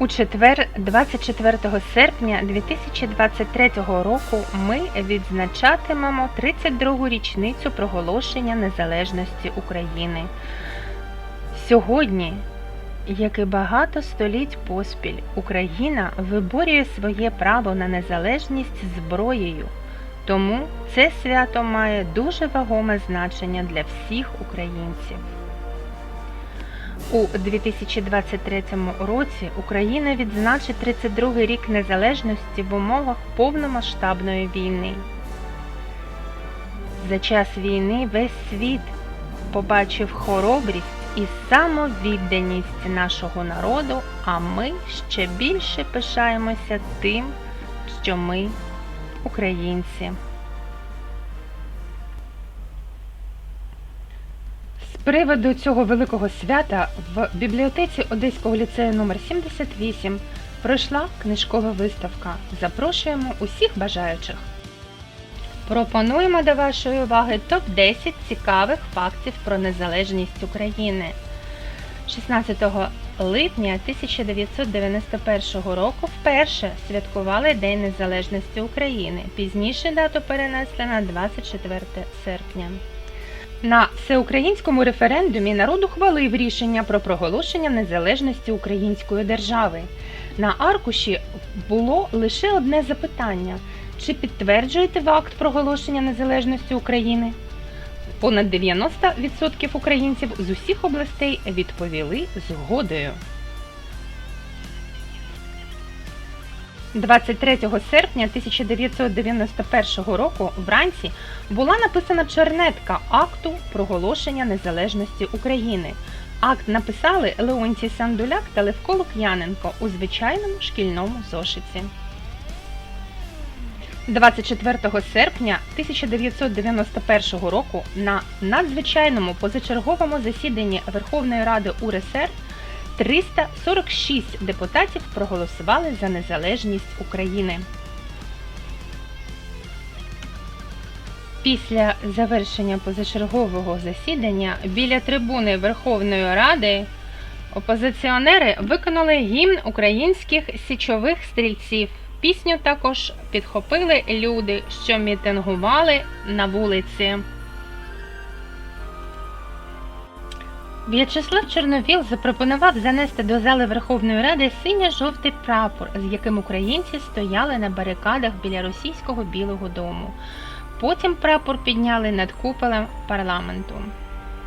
У четвер, 24 серпня 2023 року, ми відзначатимемо 32-гу річницю проголошення незалежності України. Сьогодні, як і багато століть поспіль, Україна виборює своє право на незалежність зброєю. Тому це свято має дуже вагоме значення для всіх українців. У 2023 році Україна відзначить 32-й рік незалежності в умовах повномасштабної війни. За час війни весь світ побачив хоробрість і самовідданість нашого народу, а ми ще більше пишаємося тим, що ми українці. З приводу цього великого свята в бібліотеці Одеського ліцею номер 78 пройшла книжкова виставка. Запрошуємо усіх бажаючих. Пропонуємо до вашої уваги топ-10 цікавих фактів про незалежність України. 16 липня 1991 року вперше святкували День Незалежності України. Пізніше дату перенесли на 24 серпня. На всеукраїнському референдумі народ ухвалив рішення про проголошення незалежності української держави. На аркуші було лише одне запитання: чи підтверджуєте ви акт проголошення незалежності України? Понад 90% українців з усіх областей відповіли згодою. 23 серпня 1991 року вранці була написана чернетка акту проголошення незалежності України. Акт написали Леонтій Сандуляк та Левко Лук'яненко у звичайному шкільному зошиті. 24 серпня 1991 року на надзвичайному позачерговому засіданні Верховної Ради УРСР 346 депутатів проголосували за незалежність України. Після завершення позачергового засідання біля трибуни Верховної Ради опозиціонери виконали гімн українських січових стрільців. Пісню також підхопили люди, що мітингували на вулиці. В'ячеслав Чорновіл запропонував занести до зали Верховної Ради синьо-жовтий прапор, з яким українці стояли на барикадах біля російського Білого Дому. Потім прапор підняли над куполем парламенту.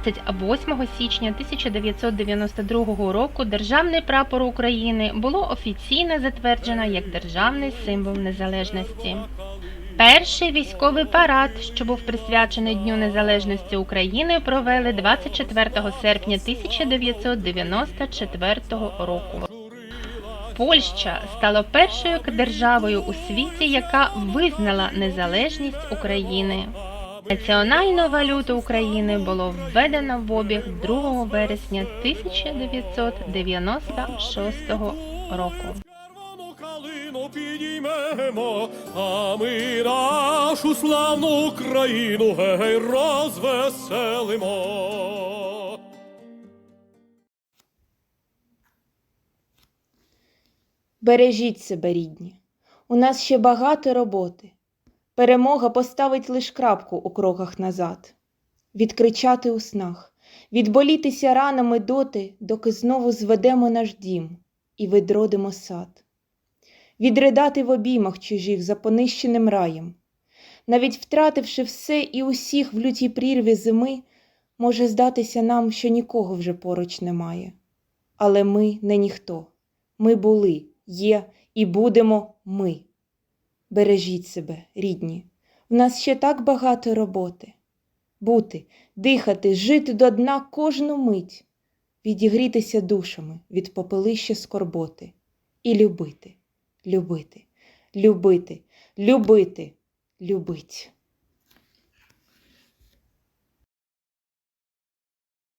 28 січня 1992 року державний прапор України було офіційно затверджено як державний символ незалежності. Перший військовий парад, що був присвячений Дню Незалежності України, провели 24 серпня 1994 року. Польща стала першою державою у світі, яка визнала незалежність України. Національну валюту України було введено в обіг 2 вересня 1996 року. Підіймемо, а ми нашу славну Україну гей розвеселимо. Бережіть себе, рідні. У нас ще багато роботи. Перемога поставить лиш крапку у кроках назад. Відкричати у снах, відболітися ранами доти, доки знову зведемо наш дім і відродимо сад. Відридати в обіймах чужих за понищеним раєм. Навіть втративши все і усіх в лютій прірві зими, може здатися нам, що нікого вже поруч немає. Але ми не ніхто. Ми були, є і будемо ми. Бережіть себе, рідні, в нас ще так багато роботи. Бути, дихати, жити до дна кожну мить, відігрітися душами від попелища скорботи і любити, любити, любити, любити, любить.